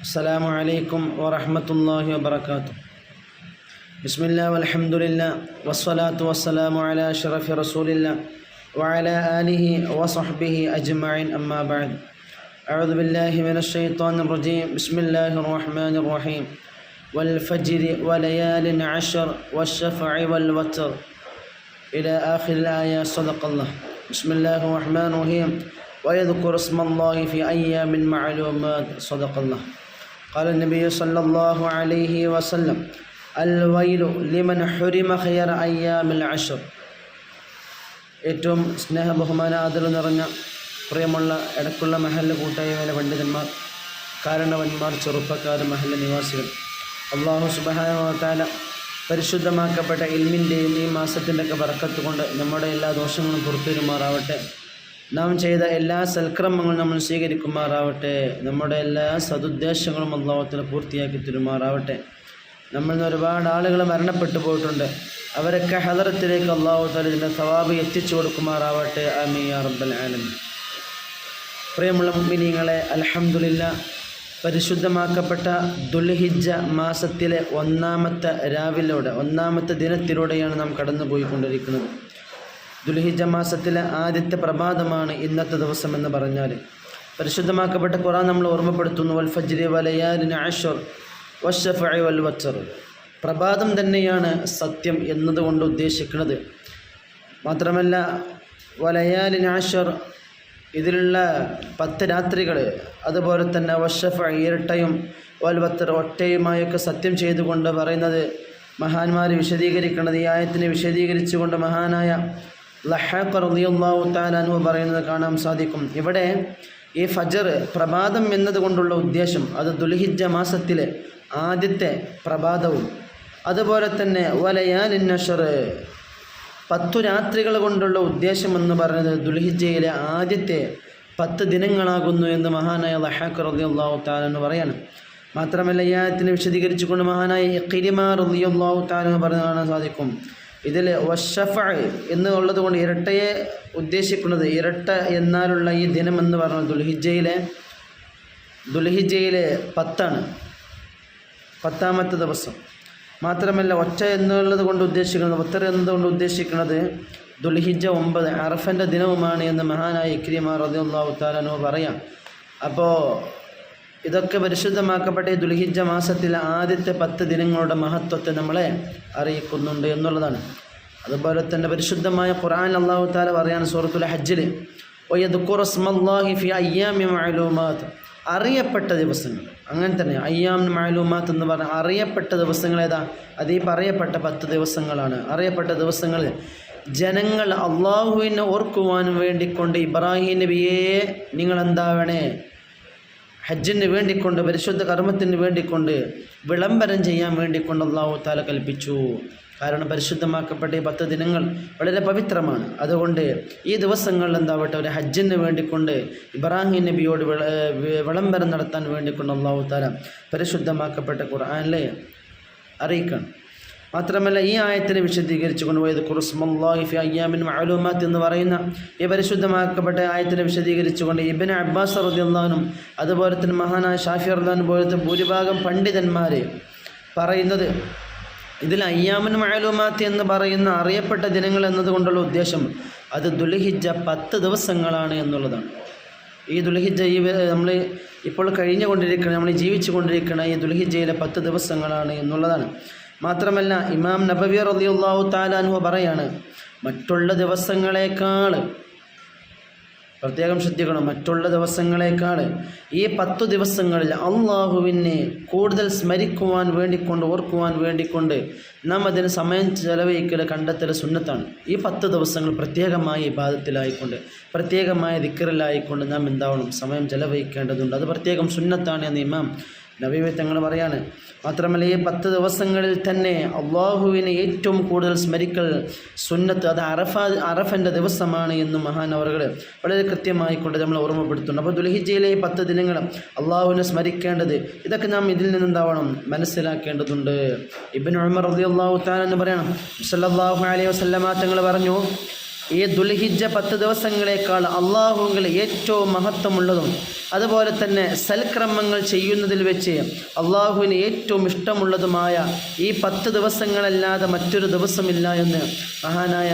السلام عليكم ورحمة الله وبركاته. بسم الله والحمد لله والصلاة والسلام على أشرف رسول الله وعلى آله وصحبه أجمعين. أما بعد أعوذ بالله من الشيطان الرجيم. بسم الله الرحمن الرحيم. والفجر وليال عشر والشفع والوتر. إلى آخر الآية. صدق الله. بسم الله الرحمن الرحيم. ويذكر اسم الله في أيام معلومات. صدق الله. قال النبي صلى الله عليه وسلم الويل لمن حرم خير أيام العشر ഏറ്റവും സ്നേഹ ബഹുമാന ആദരവ് നിറഞ്ഞ പ്രിയമുള്ള ഇടക്കുള്ള മഹല്ല കൂട്ടായ്മയിലെ പണ്ഡിതന്മാർ കാരണവന്മാർ ചെറുപ്പക്കാർ മഹല്ല നിവാസികൾ അള്ളാഹു സുബാന പരിശുദ്ധമാക്കപ്പെട്ട ഇൽമിൻ്റെയും ഈ മാസത്തിൻ്റെ ഒക്കെ വറക്കത്ത് കൊണ്ട് നമ്മുടെ എല്ലാ ദോഷങ്ങളും പുറത്തുവരുമാറാവട്ടെ നാം ചെയ്ത എല്ലാ സൽക്രമങ്ങളും നമ്മൾ സ്വീകരിക്കുമാറാവട്ടെ. നമ്മുടെ എല്ലാ സതുദ്ദേശങ്ങളും അള്ളാഹത്തിന് പൂർത്തിയാക്കി തരുമാറാവട്ടെ. നമ്മൾ നിന്ന് ഒരുപാട് ആളുകൾ മരണപ്പെട്ടു പോയിട്ടുണ്ട്. അവരൊക്കെ ഹദറത്തിലേക്ക് അള്ളാഹു തലതിന്റെ സവാബ് എത്തിച്ചു കൊടുക്കുമാറാവട്ടെ. അമിയ റബ്ബൽ ആലം പ്രിയമുള്ള മുമ്മിനിങ്ങളെ അലഹമുല്ല പരിശുദ്ധമാക്കപ്പെട്ട ദുൽഹിജ മാസത്തിലെ ഒന്നാമത്തെ രാവിലൂടെ ഒന്നാമത്തെ ദിനത്തിലൂടെയാണ് നാം കടന്നു പോയിക്കൊണ്ടിരിക്കുന്നത് ദുൽഹിജ മാസത്തിലെ ആദ്യത്തെ പ്രഭാതമാണ് ഇന്നത്തെ ദിവസം എന്ന് പറഞ്ഞാൽ പരിശുദ്ധമാക്കപ്പെട്ട ഖുറാൻ നമ്മൾ ഓർമ്മപ്പെടുത്തുന്നു വൽ ഫജ്രി വലയാലിന് ആഷർ വഷഫ വൽ വച്ചർ പ്രഭാതം തന്നെയാണ് സത്യം എന്നതുകൊണ്ട് ഉദ്ദേശിക്കുന്നത്. മാത്രമല്ല വലയാലിൻ ആഷർ ഇതിലുള്ള പത്ത് രാത്രികൾ അതുപോലെ തന്നെ വഷഫ ഇരട്ടയും വൽവത്തർ ഒറ്റയുമായൊക്കെ സത്യം ചെയ്തുകൊണ്ട് പറയുന്നത് മഹാന്മാർ വിശദീകരിക്കുന്നത് ഈ ആയത്തിനെ വിശദീകരിച്ചുകൊണ്ട് മഹാനായ ലഹാഖ് റളിയല്ലാഹു താലാനു പറയുന്നത് കാണാൻ സാധിക്കും. ഇവിടെ ഈ ഫജർ പ്രഭാതം എന്നതുകൊണ്ടുള്ള ഉദ്ദേശം അത് ദുൽഹിജ മാസത്തിലെ ആദ്യത്തെ പ്രഭാതവും. അതുപോലെ തന്നെ വലയാൽ നഷർ പത്തു രാത്രികൾ കൊണ്ടുള്ള ഉദ്ദേശം എന്ന് പറയുന്നത് ദുൽഹിജയിലെ ആദ്യത്തെ പത്ത് ദിനങ്ങളാകുന്നു എന്ന് മഹാനായ ലഹാഖ് റളിയല്ലാഹു താലെന്ന് പറയാണ്. മാത്രമല്ല ഈ ആയത്തിനെ വിശദീകരിച്ചുകൊണ്ട് മഹാനായ ഖിരിമാ റളിയല്ലാഹു താലെന്ന് പറഞ്ഞു കാണാൻ സാധിക്കും. ഇതിൽ വഷഫ എന്നുള്ളത് കൊണ്ട് ഇരട്ടയെ ഉദ്ദേശിക്കുന്നത് ഇരട്ട എന്നാലുള്ള ഈ ദിനം എന്ന് പറഞ്ഞാൽ ദുൽഹിജയിലെ ദുൽഹിജയിലെ പത്താണ്. പത്താമത്തെ ദിവസം. മാത്രമല്ല ഒറ്റ എന്നുള്ളത് കൊണ്ട് ഉദ്ദേശിക്കുന്നത് ഒത്തര എന്നതുകൊണ്ട് ഉദ്ദേശിക്കുന്നത് ദുൽഹിജ ഒമ്പത് അറഫന്റെ ദിനവുമാണ് എന്ന് മഹാനായ ഇക്രിമാർ റദിയുള്ളാഹു താലനു പറയാം. അപ്പോൾ ഇതൊക്കെ പരിശുദ്ധമാക്കപ്പെട്ട ഈ ദുൽഹിജ മാസത്തിലെ ആദ്യത്തെ പത്ത് ദിനങ്ങളുടെ മഹത്വത്തെ നമ്മളെ അറിയിക്കുന്നുണ്ട് എന്നുള്ളതാണ്. അതുപോലെ തന്നെ പരിശുദ്ധമായ ഖുർആൻ അള്ളാഹു താല പറയാണ് സൂറത്തുൽ ഹജ്ജിൽ അറിയപ്പെട്ട ദിവസങ്ങൾ. അങ്ങനെ തന്നെ അയ്യാം മാലൂമാത്ത് എന്ന് പറഞ്ഞാൽ അറിയപ്പെട്ട ദിവസങ്ങൾ ഏതാ? അത് ഈ പറയപ്പെട്ട പത്ത് ദിവസങ്ങളാണ്. അറിയപ്പെട്ട ദിവസങ്ങളിൽ ജനങ്ങൾ അള്ളാഹുവിനെ ഓർക്കുവാൻ വേണ്ടിക്കൊണ്ട് ഇബ്രാഹിം നബിയെ നിങ്ങൾ എന്താവണേ ഹജ്ജിന് വേണ്ടിക്കൊണ്ട് പരിശുദ്ധ കർമ്മത്തിന് വേണ്ടിക്കൊണ്ട് വിളംബരം ചെയ്യാൻ വേണ്ടിക്കൊണ്ട് അള്ളാഹു താല കൽപ്പിച്ചു. കാരണം പരിശുദ്ധമാക്കപ്പെട്ട ഈ പത്ത് ദിനങ്ങൾ വളരെ പവിത്രമാണ്. അതുകൊണ്ട് ഈ ദിവസങ്ങളിൽ എന്താവട്ടെ ഒരു ഹജ്ജിന് വേണ്ടിക്കൊണ്ട് ഇബ്രാഹിം നബിയോട് വിളംബരം നടത്താൻ വേണ്ടിക്കൊണ്ട് അള്ളാഹു താല പരിശുദ്ധമാക്കപ്പെട്ട ഖുർആാനിലെ അറിയിക്കണം. മാത്രമല്ല ഈ ആയത്തിനെ വിശദീകരിച്ചുകൊണ്ട് പോയത് ഖുർസ്മല്ലാഹിഫി അയ്യാമിൻ മഅലൂമാത്ത് എന്ന് പറയുന്ന ഈ പരിശുദ്ധമാക്കപ്പെട്ട ആയത്തിനെ വിശദീകരിച്ചുകൊണ്ട് ഇബിൻ അബ്ബാസ് റദിയുള്ളാനും അതുപോലെ തന്നെ മഹാനായ ഷാഫി അർദാൻ പോലത്തെ ഭൂരിഭാഗം പണ്ഡിതന്മാരെ പറയുന്നത് ഇതിൽ അയ്യാമൻ മഴലുമാത്തി എന്ന് പറയുന്ന അറിയപ്പെട്ട ദിനങ്ങൾ എന്നതുകൊണ്ടുള്ള ഉദ്ദേശം അത് ദുൽഹിജ പത്ത് ദിവസങ്ങളാണ് എന്നുള്ളതാണ്. ഈ ദുൽഹിജ ഈ നമ്മൾ ഇപ്പോൾ കഴിഞ്ഞുകൊണ്ടിരിക്കുന്ന നമ്മൾ ജീവിച്ചു കൊണ്ടിരിക്കുന്ന ഈ ദുൽഹിജയിലെ പത്ത് ദിവസങ്ങളാണ് എന്നുള്ളതാണ്. മാത്രമല്ല ഇമാം നബവി റളിയല്ലാഹു താലാൻഹു പറയാണ് മറ്റുള്ള ദിവസങ്ങളെക്കാൾ പ്രത്യേകം ശ്രദ്ധിക്കണം മറ്റുള്ള ദിവസങ്ങളെക്കാൾ ഈ പത്തു ദിവസങ്ങളിൽ അള്ളാഹുവിനെ കൂടുതൽ സ്മരിക്കുവാൻ വേണ്ടിക്കൊണ്ട് ഓർക്കുവാൻ വേണ്ടിക്കൊണ്ട് നാം അതിന് സമയം ചെലവഴിക്കൽ കണ്ടെത്തൽ സുന്നത്താണ്. ഈ പത്ത് ദിവസങ്ങൾ പ്രത്യേകമായ വിഭാഗത്തിലായിക്കൊണ്ട് പ്രത്യേകമായ ദിക്കറിലായിക്കൊണ്ട് നാം എന്താവണം? സമയം ചെലവഴിക്കേണ്ടതുണ്ട്. അത് പ്രത്യേകം സുന്നത്താണ് എന്ന് ഇമാം നബീബി തങ്ങൾ പറയാണ്. മാത്രമല്ല ഈ പത്ത് ദിവസങ്ങളിൽ തന്നെ അള്ളാഹുവിനെ ഏറ്റവും കൂടുതൽ സ്മരിക്കൽ സുന്നത്ത് അത് അറഫ അറഫന്റെ ദിവസമാണ് എന്ന് മഹാനവറുകൾ വളരെ കൃത്യമായി കൊണ്ട് നമ്മൾ ഓർമ്മപ്പെടുത്തുന്നു അപ്പോൾ ദുൽഹിജയിലെ ഈ പത്ത് ദിനങ്ങൾ അള്ളാഹുവിനെ സ്മരിക്കേണ്ടത് ഇതൊക്കെ നാം ഇതിൽ നിന്നെന്താവണം? മനസ്സിലാക്കേണ്ടതുണ്ട്. ഇബിൻ ഉമർ റബി അള്ളാഹു താൻ എന്ന് പറയണം. സല്ലാഹു അലൈഹി വസ്ലമാ തങ്ങൾ പറഞ്ഞു ഈ ദുൽഹിജ പത്ത് ദിവസങ്ങളെക്കാൾ അള്ളാഹുവിൽ ഏറ്റവും മഹത്വമുള്ളതും അതുപോലെ തന്നെ സൽക്രമങ്ങൾ ചെയ്യുന്നതിൽ വെച്ച് അള്ളാഹുവിന് ഏറ്റവും ഇഷ്ടമുള്ളതുമായ ഈ പത്ത് ദിവസങ്ങളല്ലാതെ മറ്റൊരു ദിവസമില്ല എന്ന് മഹാനായ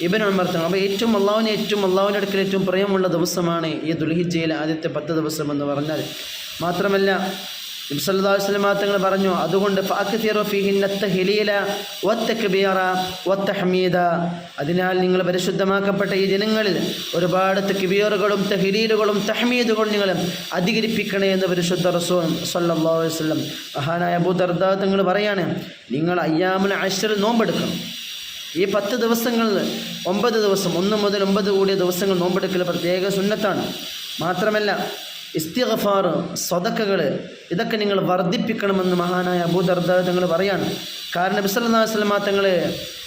ഇബൻ ഉമർ തങ്ങൾ. അപ്പോൾ ഏറ്റവും അള്ളാഹുവിന് ഏറ്റവും അള്ളാഹുവിന്റെ അടുക്കൽ ഏറ്റവും പ്രിയമുള്ള ദിവസമാണ് ഈ ദുൽഹിജയിലെ ആദ്യത്തെ പത്ത് ദിവസം എന്ന് പറഞ്ഞാൽ. മാത്രമല്ല നബ്സല്ലാസ്ലം തങ്ങൾ പറഞ്ഞു അതുകൊണ്ട് അതിനാൽ നിങ്ങൾ പരിശുദ്ധമാക്കപ്പെട്ട ഈ ജനങ്ങളിൽ ഒരുപാട് തെക്കിബിയറുകളും തഹലീലുകളും തഹ്മീദുകളും നിങ്ങൾ അധികരിപ്പിക്കണേ എന്ന് പരിശുദ്ധ റസൂൽ സല്ലാ മഹാനായ അബൂദർദ തങ്ങൾ പറയാണ് നിങ്ങൾ അയ്യാമുൽ അഷറിൽ നോമ്പെടുക്കണം. ഈ പത്ത് ദിവസങ്ങളിൽ ഒമ്പത് ദിവസം ഒന്ന് മുതൽ ഒമ്പത് കൂടിയ ദിവസങ്ങൾ നോമ്പെടുക്കൽ പ്രത്യേക സുന്നത്താണ്. മാത്രമല്ല ഇസ്തിഗഫാർ സ്വതക്കകൾ ഇതൊക്കെ നിങ്ങൾ വർദ്ധിപ്പിക്കണമെന്ന് മഹാനായ അബൂദർദ തങ്ങൾ പറയാണ്. കാരണം ബിസല്ലാ വസ്ലമാ തങ്ങൾ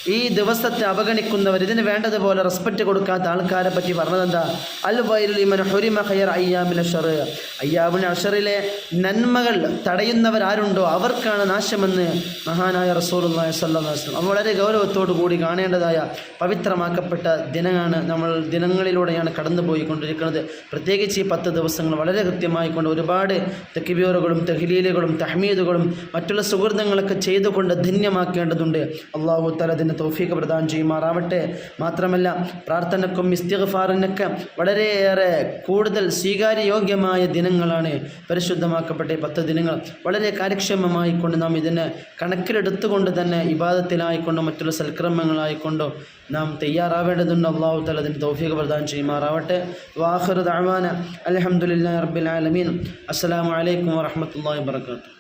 ഈ ദിവസത്തെ അവഗണിക്കുന്നവർ ഇതിന് വേണ്ടതുപോലെ റെസ്പെക്റ്റ് കൊടുക്കാത്ത ആൾക്കാരെ പറ്റി പറഞ്ഞതെന്താ? അൽ വൈരുലിമൻ ഹുരിമ ഖയർ അയ്യാമിൻ അഷർ അയ്യാമിൻ അഷറിലെ നന്മകൾ തടയുന്നവരാരുണ്ടോ? അവർക്കാണ് നാശമെന്ന് മഹാനായ റസൂലുള്ളാഹി സല്ലാസ്ലം വസല്ലം വളരെ ഗൗരവത്തോടു കൂടി കാണേണ്ടതായ പവിത്രമാക്കപ്പെട്ട ദിനമാണ് നമ്മൾ ദിനങ്ങളിലൂടെയാണ് കടന്നു പോയിക്കൊണ്ടിരിക്കുന്നത് പ്രത്യേകിച്ച് ഈ പത്ത് ദിവസങ്ങൾ വളരെ കൃത്യമായിക്കൊണ്ട് ഒരുപാട് തെക്കിബിയോറുകളും തെഹ്ലീലുകളും തഹ്മീദുകളും മറ്റുള്ള സുഹൃത്തുക്കളൊക്കെ ചെയ്തുകൊണ്ട് ധന്യമാക്കേണ്ടതുണ്ട്. അള്ളാഹു തല അതിന് തൗഫീഖ് പ്രദാനം ചെയ്യുമാറാവട്ടെ. മാത്രമല്ല പ്രാർത്ഥനക്കും ഇസ്തിഗ്ഫാറിനൊക്കെ വളരെയേറെ കൂടുതൽ സ്വീകാര്യയോഗ്യമായ ദിനങ്ങളാണ് പരിശുദ്ധമാക്കപ്പെട്ട പത്ത് ദിനങ്ങൾ. വളരെ കാര്യക്ഷമമായി കൊണ്ട് നാം ഇതിനെ കണക്കിലെടുത്തുകൊണ്ട് തന്നെ ഇബാദത്തിലായിക്കൊണ്ടോ മറ്റുള്ള സൽക്രമങ്ങളായിക്കൊണ്ടോ നാം തയ്യാറാവേണ്ടതുണ്ട്. അള്ളാഹു തല അതിന് തൗഫീഖ് പ്രദാനം ചെയ്യുമാറാവട്ടെ. വാഹുർ ദഅവാന അലഹമുല്ലാ റബ്ബിൽ ആലമീൻ. അസ്സാം വലൈക്കും വറഹ്മത്തുള്ളാഹി വബറകാതുഹു.